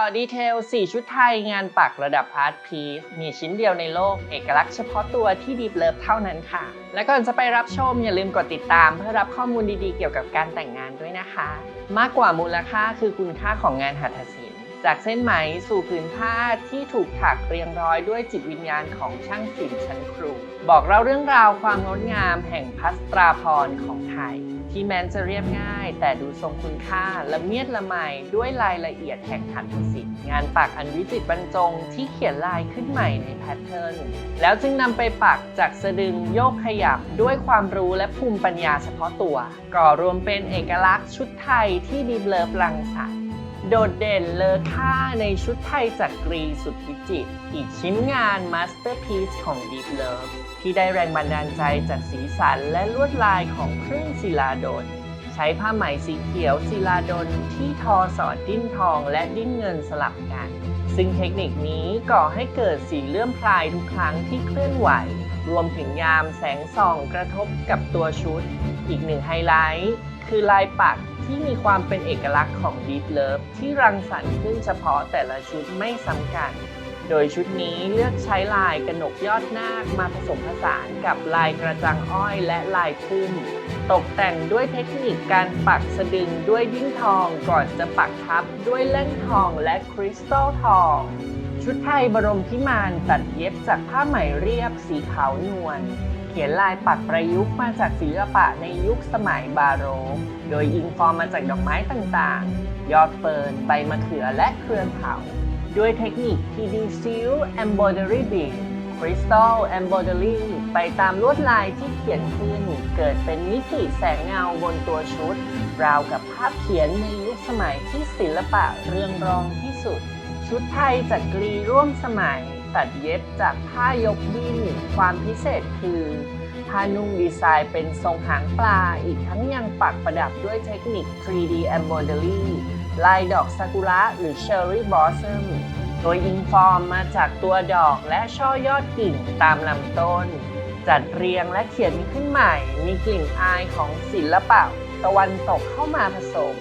ต่อดีเทล 4 ชุดไทยงานปักระดับอาร์ตพีซมีชิ้นเดียวในโลก เอกลักษณ์เฉพาะตัวที่ดีเลิฟเท่านั้นค่ะ และก่อนจะไปรับชมอย่าลืมกดติดตาม เพื่อรับข้อมูลดีๆเกี่ยวกับการแต่งงานด้วยนะคะ มากกว่ามูลค่าคือคุณค่าของงานหัตถศิลป์ จากเส้นไหมสู่ผืนผ้าที่ถูกถักเรียงร้อยด้วยจิตวิญญาณของช่างศิลป์ชั้นครู บอกเล่าเรื่องราวความงดงามแห่งพัสตราพรของไทย ที่แม้นจะเรียบง่าย แต่ดูทรงคุณค่าละเมียดละไมด้วยรายละเอียดแห่งหัตถศิลป์งานปักอันวิจิตรบรรจงที่เขียนลายขึ้นใหม่ในแพทเทิร์นแล้วจึงนำไปปักจากสะดึงโยกขยับด้วยความรู้และภูมิปัญญาเฉพาะตัวก่อรวมเป็นเอกลักษณ์ชุดไทยที่ดีเลิฟรังสรรค์ โดดเด่นเลอค่าในชุดไทยจักรีสุดวิจิตรอีกชิ้นงานมาสเตอร์พีซของ Deep Love ที่ได้แรงบันดาลใจจากสีสันและลวดลายของเครื่องศิลาดลใช้ผ้าไหมสีเขียวศิลาดลที่ทอสอดดิ้นทองและดิ้นเงินสลับกัน ซึ่งเทคนิคนี้ก่อให้เกิดสีเลื่อมพลายทุกครั้งที่เคลื่อนไหว รวมถึงยามแสงส่องกระทบกับตัวชุด อีกหนึ่งไฮไลท์ คือลายปักที่มีความเป็นเอกลักษณ์ของ Deep Love ที่รังสรรค์ขึ้นเฉพาะแต่ละชุดไม่ซ้ำกัน โดยชุดนี้เลือกใช้ลายกระหนกยอดนาคมาผสมผสานกับลายกระจังอ้อยและลายพุ่ม ตกแต่งด้วยเทคนิคการปักสะดึงด้วยดิ้นทองก่อนจะปักทับด้วยเล่นทองและคริสตัลทอง ชุดไทยบรมพิมานตัดเย็บจากผ้าไหมเรียบสีขาวนวล ขียนลายปักประยุกต์มาจากศิลปะในยุคสมัยบาโรกโดยอิงฟอร์มมาจากดอกไม้ต่างๆ ยอดเฟิร์นใบมะเขือและเครือเถาด้วยเทคนิค PD Seal Embroidery Bead Crystal Embroidery ไปตามลวดลายที่เขียนขึ้น เกิดเป็นมิติแสงเงาบนตัวชุด ราวกับภาพเขียนในยุคสมัยที่ศิลปะเรืองรองที่สุด ชุดไทยจักรีร่วมสมัย ตัดเย็บจากผ้ายกดิ้นความพิเศษคือผ้านุ่งดีไซน์เป็นทรงหางปลา อีกทั้งยังปักประดับด้วยเทคนิค 3D Embroidery ลายดอกซากุระหรือ Cherry Blossom โดยอิงฟอร์มมาจากตัวดอกและช่อยอดกิ่งตามลำต้น จัดเรียงและเขียนขึ้นใหม่ มีกลิ่นอายของศิลปะตะวันตกเข้ามาผสม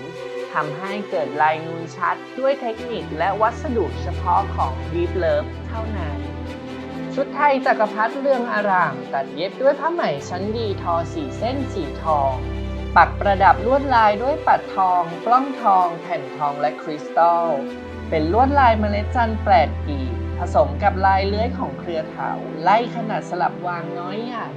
ทำให้เกิดลายนูนชัดด้วยเทคนิคและวัสดุเฉพาะของ Deep Love เท่านั้น ชุดไทยจักรพรรดิเรืองอาราม ตัดเย็บด้วยผ้าไหมชั้นดีทอสีเส้นสีทอง ปักประดับลวดลายด้วยปัดทอง ปล้องทอง แผ่นทองและคริสตัล เป็นลวดลายเมล็ดจันทร์แปลกกีบผสมกับลายเลื้อยของเครือเถาไล่ขนาดสลับวางน้อยใหญ่